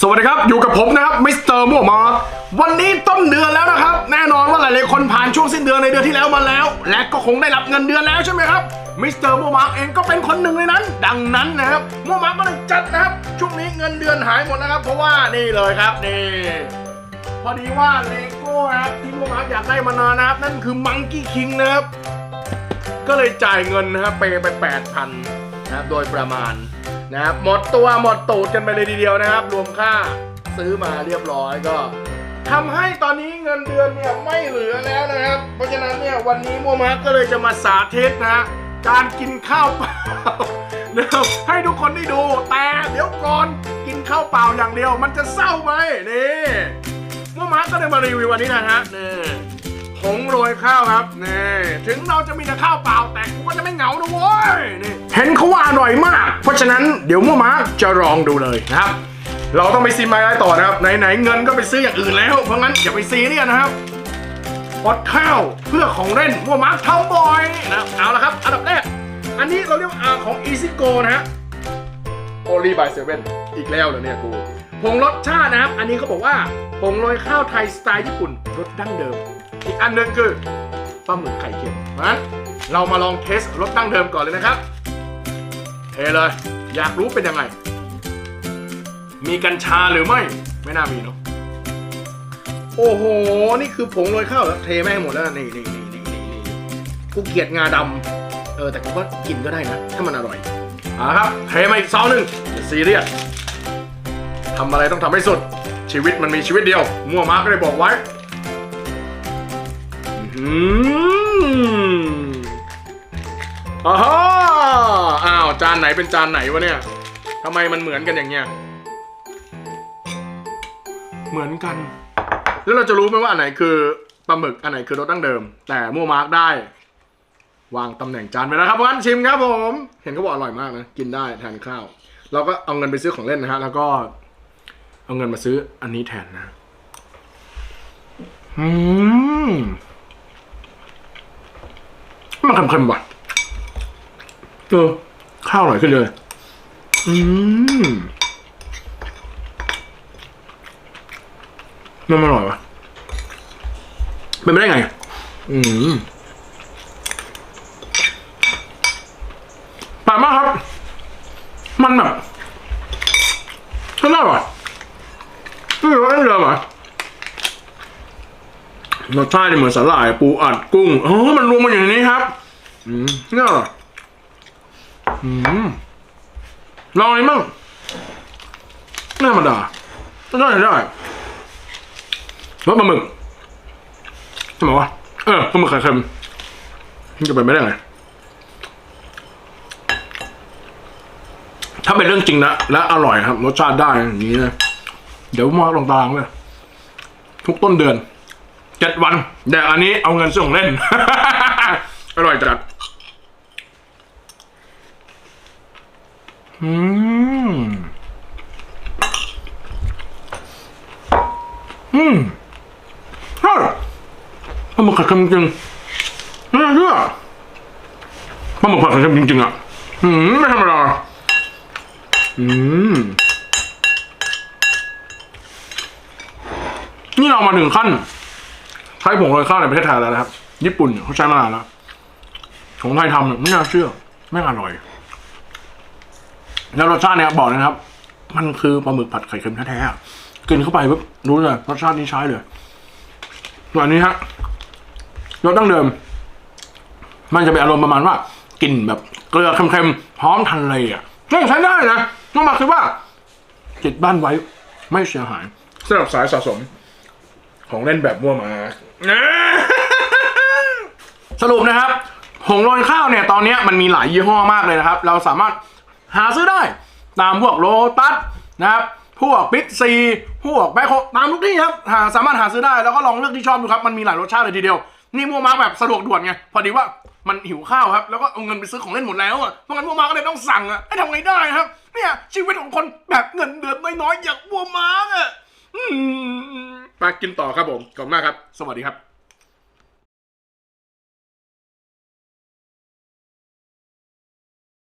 สวัสดีครับ อยู่กับผมนะครับมิสเตอร์มั่วมาวันนี้ต้นเดือนแล้วนะครับ แน่นอนว่าหลายๆคนผ่านช่วงสิ้นเดือนในเดือนที่แล้วมาแล้ว และก็คงได้รับเงินเดือนแล้วใช่ไหมครับมิสเตอร์มั่วมาเองก็เป็นคนหนึ่งในนั้น ดังนั้นนะครับมั่วมาก็เลยจัดนะครับ ช่วงนี้เงินเดือนหายหมดนะครับ เพราะว่านี่เลยครับนี่พอดีว่าเลโก้นะครับที่มั่วมาอยากได้มานานนะครับนั่นคือมังกี้คิงนะครับก็เลยจ่ายเงินนะครับไปไปแปดพันนะครับโดยประมาณ นะครับหมดตัวหมดตูดกันไปเลยทีเดียวนะครับ รวมค่าซื้อมาเรียบร้อยก็ทำให้ตอนนี้เงินเดือนเนี่ยไม่เหลือแล้วนะครับ เพราะฉะนั้นเนี่ยวันนี้มัวมาก็เลยจะมาสาธิตนะการกินข้าวเปล่านะครับให้ทุกคนได้ดูแต่เดี๋ยวก่อนกินข้าวเปล่าอย่างเดียว มันจะเศร้าไหมนี่มัวมาก็เลยมารีวิววันนี้นะฮะนี่ผงโรยข้าวครับนี่ถึงเราจะมีแต่ข้าวเปล่าแต่กูก็จะไม่เหงานะเว้ยนี่เห็นเขาว่า อร่อยมาก เพราะฉะนั้นเดี๋ยวมั่วมาร์คจะลองดูเลยนะครับ เราต้องไปซีมอะไรต่อนะครับ ไหนๆเงินก็ไปซื้ออย่างอื่นแล้ว เพราะงั้นอย่าไปซีเนี่ยนะครับอดข้าวเพื่อของเล่นมั่วมาร์คทำบ่อยนะเอาละครับ อันดับแรก อันนี้เราเรียกว่าของ Easy Go นะฮะโอลีบายเซเว่นอีกแล้วเหรอเนี่ยกูผงรสชาตินะครับ อันนี้เขาบอกว่าผงโรยข้าวไทยสไตล์ญี่ปุ่นรสดั้งเดิม อีกอันหนึ่งคือปลาหมึกไข่เค็มเพราะเรามาลองเทสรสดั้งเดิมก่อนเลยนะครับ เทเลย อยากรู้เป็นยังไง มีกัญชาหรือไม่ ไม่น่ามีเนาะ โอ้โห นี่คือผงโรยข้าวแล้วเทแม่งหมดแล้ว นี่นี่นี่นี่นี่นี่กูเกลียดงาดำ เออ แต่กูก็กินก็ได้นะ ถ้ามันอร่อยเอาละครับ เทมาอีกซองหนึ่งอย่าซีเรียสทำอะไรต้องทำให้สุด ชีวิตมันมีชีวิตเดียว มั่วมาร์กก็เลยบอกไว้อืมอ้าวอ้าว จานไหนเป็นจานไหนวะเนี่ยทำไมมันเหมือนกันอย่างเงี้ย เหมือนกัน แล้วเราจะรู้ไหมว่าอันไหนคือปลาหมึกอันไหนคือรสดั้งเดิม แต่มั่วมาร์กได้ วางตำแหน่งจานไปแล้วครับเพราะงั้นชิมครับผม เห็นเขาบอกอร่อยมากนะ กินได้แทนข้าว เราก็เอาเงินไปซื้อของเล่นนะฮะ แล้วก็ เอาเงินมาซื้ออันนี้แทนนะอืมมันเค็มๆว่ะเออ ข้าวอร่อยขึ้นเลย อืมมันอร่อยวะเป็นไปได้ไง อืมปลกมากครับ มันแบบใช่ได้ป่ะไม่รู้ว่าเดิมอะรสชาติเหมือนสาหร่ายปูอัดกุ้งโอ้มันรวมมาอยู่ในนี้ครับ อืมนี่อร่อย อืมลองอันนี้มั่งไม่ธรรมดาได้ได้รสปลาหมึกทำไมวะเออปลาหมึกไข่เค็มมันจะเป็นไม่ได้ไงถ้าเป็นเรื่องจริงนะและอร่อยครับรสชาติได้อย่างนี้นะเดี๋ยวมาลงตารางเลยทุกต้นเดือนเจ็ดวันแต่อันนี้เอาเงินซื้อของเล่น อร่อยจัด อืม อืมฮ้ยปลาหมึกผัดเค็มจริงไม่น่าเชื่อปลาหมึกผัดเค็มจริงๆอะ อืมไม่ธรรมดา อืม นี่เรามาถึงขั้นใช้ผงโรยข้าวในประเทศไทยแล้วนะครับ ญี่ปุ่นเขาใช้มานานแล้ว ของไทยทำเนี่ยไม่น่าเชื่อ ไม่อร่อย แล้วรสชาติเนี่ยบอกเลยนะครับ มันคือปลาหมึกผัดไข่เค็มแท้ๆกินเข้าไปปุ๊บรู้เลยรสชาตินี้ใช้เลยส่วนนี้ฮะรสดั้งเดิม มันจะเป็นอารมณ์ประมาณว่ากลิ่นแบบเกลือเค็มๆพร้อมทะเลอะก็ใช้ได้นะน้องมาคิดว่าติดบ้านไว้ไม่เสียหายสำหรับสายสะสม ของเล่นแบบมั่วมาสรุปนะครับผงโรยข้าวเนี่ยตอนนี้มันมีหลายยี่ห้อมากเลยนะครับ เราสามารถ หาซื้อได้ ตามพวกโลตัสนะครับพวกบิ๊กซีพวกแบคโฮตามทุกที่ครับหาสามารถหาซื้อได้แล้วก็ลองเลือกที่ชอบดูครับมันมีหลายรสชาติเลยทีเดียว นี่มัวมาแบบสะดวกด่วนไงพอดีว่ามันหิวข้าวครับ แล้วก็เอาเงินไปซื้อของเล่นหมดแล้วอะเพราะงั้นมัวมาก็เลยต้องสั่งอะให้ทำไงได้ครับเนี่ยชีวิตของคนแบบเงินเดือนน้อยๆอย่างมัวมาอะอืมไปกินต่อครับผมขอบคุณมากครับ สวัสดีครับ